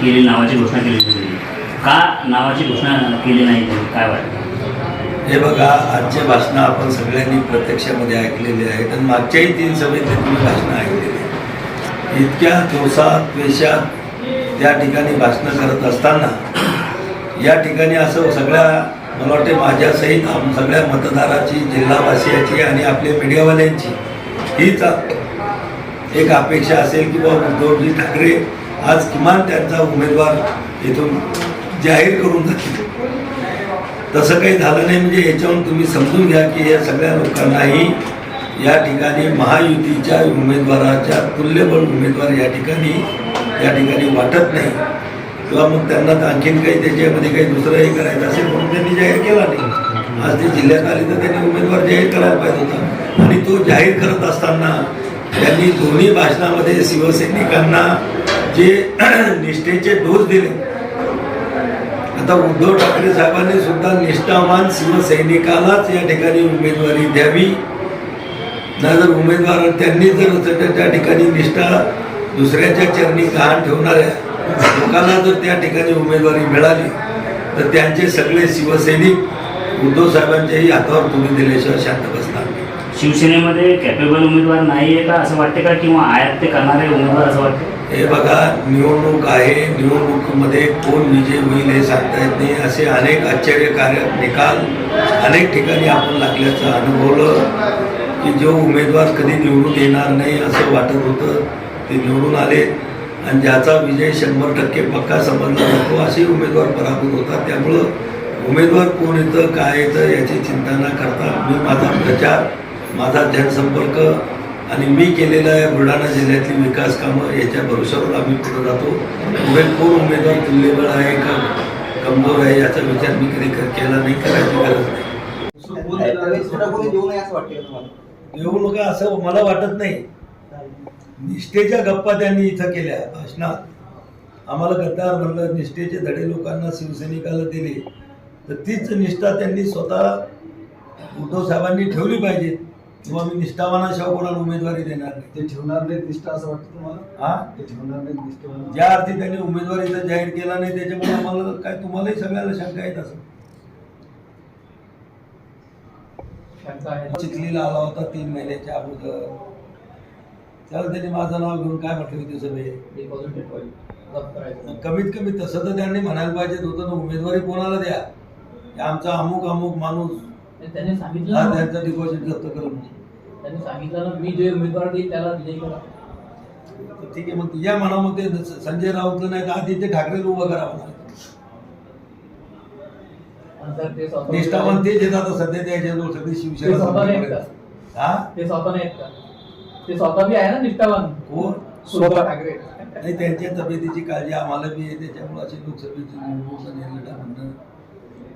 केली नावाची घोषणा केली का नावाची घोषणा केली नाही? काय वाटतं? हे बघा आजचे भाषणं आपण सगळ्यांनी प्रत्यक्षामध्ये ऐकलेले आहेत आणि मागच्याही तीन सभेत तुम्ही भाषणं ऐकलेली इतक्या दिवसात वेशात त्या ठिकाणी भाषणं करत असताना या ठिकाणी असं सगळ्या मला वाटते माझ्यासहित सगळ्या मतदाराची जिल्हावासियाची आणि आपल्या मीडियावाल्यांची हीच एक अपेक्षा असेल की बाबा उद्धवजी ठाकरे आज किमान त्यांचा उमेदवार इथून जाहीर करून जातील. तसं काही झालं नाही म्हणजे याच्यावरून तुम्ही समजून घ्या की या सगळ्या लोकांनाही या ठिकाणी महायुतीच्या उमेदवाराच्या तुल्यबळ उमेदवार या ठिकाणी या ठिकाणी वाटत नाही. किंवा मग त्यांना आणखीन काही त्याच्यामध्ये काही दुसरंही करायचं असेल म्हणून त्यांनी जाहीर केला नाही. आज ते जिल्ह्यात आले तर त्यांनी उमेदवार जाहीर करायला पाहिजे होता. आणि तो जाहीर करत असताना त्यांनी दोन्ही भाषणामध्ये शिवसैनिकांना जे निष्ठेचे डोस दिले. आता उद्धव ठाकरे साहेबांनी सुद्धा निष्ठावान शिवसैनिकालाच या ठिकाणी उमेदवारी द्यावी. ना जर उमेदवार त्यांनी जर त्या- ठिकाणी निष्ठा दुसऱ्याच्या चरणी गहाण ठेवणाऱ्या लोकांना जर त्या ठिकाणी उमेदवारी मिळाली तर त्यांचे सगळे शिवसैनिक उद्धव साहेबांच्याही हातावर तुम्ही दिल्याशिवाय शांत बसणार. शिवसेनेमध्ये कॅपेबल उमेदवार नाही आहे का असं वाटते का? किंवा आयात ते करणारे उमेदवार असं वाटते? हे बघा निवडणूक आहे. निवडणुकीमध्ये कोण विजय होईल हे सांगता येत नाही. असे अनेक आश्चर्यकारक निकाल अनेक ठिकाणी आपण लागल्याचं अनुभवलं की जो उमेदवार कधी निवडून येणार नाही असं वाटत होतं ते निवडून आले. आणि ज्याचा विजय शंभर टक्के पक्का समजला जातो असे उमेदवार पराभूत होतात. त्यामुळं उमेदवार कोण येतं काय येतं याची चिंता न करता मी माझा प्रचार माझा जनसंपर्क आणि मी केलेल्या बुलढाणा जिल्ह्यातली विकास कामं याच्या भरोशावर आम्ही पुढे जातो. उमेद कोण उमेदवार तुल्यबळ आहे का कमजोर आहे याचा विचार मी कधी केला नाही करायची गरज नाही. असं येऊ नका असं मला वाटत नाही. निष्ठेच्या गप्पा त्यांनी इथं केल्या भाषणात. आम्हाला गद्दार म्हणलं निष्ठेचे धडे लोकांना शिवसैनिकाला दिले. तर तीच निष्ठा त्यांनी स्वतः उद्धव साहेबांनी ठेवली पाहिजे. किंवा मी निष्ठावानाशिवाय कोणाला उमेदवारी देणार नाही. ते ठेवणार नाहीत निष्ठा असं वाटतं तुम्हाला? हा? ते ठेवणार नाहीत निष्ठा? ज्या अर्थी त्यांनी उमेदवारीचा जाहीर केला नाही त्याच्यामुळे आम्हाला काय तुम्हालाही सगळ्याला शंका येत असं. चिखलीला आला होता तीन महिन्याच्या अगोदर. त्याला त्यांनी माझं नाव घेऊन काय म्हटलं होते सगळे? कमीत कमी तसं तर त्यांनी म्हणायला पाहिजे होतं ना उमेदवारी कोणाला द्या? आमचा अमुक अमुक माणूस त्यांनी सांगितलं हा त्यांचा डिपॉझिट जप्त करून. त्यांनी सांगितलं ना मी जे उमेदवार देईल त्याला विजयी करा. तर ठीक आहे मग तुझ्या मनामध्ये संजय राऊतला नाही तर आधी ते ठाकरेला उभं करावं लागेल. ते स्वतः निष्ठावान तेच येतात सध्या त्याच्याजवळ सगळी ते शिवसेना स्वतः नाही संपली. हा? ते स्वतः नाही आहेत का ते स्वतः बी आहे ना निष्ठावान. कोण? स्वतः. ठाकरे. नाही त्यांच्या तब्येतीची काळजी आम्हाला बी आहे त्याच्यामुळे अशी लोकसभेची निवडणूक आणि लढा म्हणणं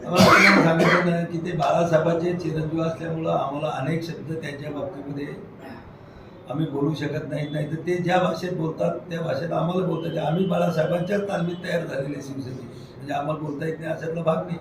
आम्हाला सांगितलं की ते बाळासाहेबांचे चिरंजीव असल्यामुळं आम्हाला अनेक शब्द त्यांच्या बाबतीमध्ये आम्ही बोलू शकत नाही. नाही तर ते ज्या भाषेत बोलतात त्या भाषेत आम्हाला बोलतात आम्ही बाळासाहेबांच्याच तालमीत तयार झालेले शिवसेने म्हणजे आम्हाला बोलता येत नाही अशातला भाग नाही.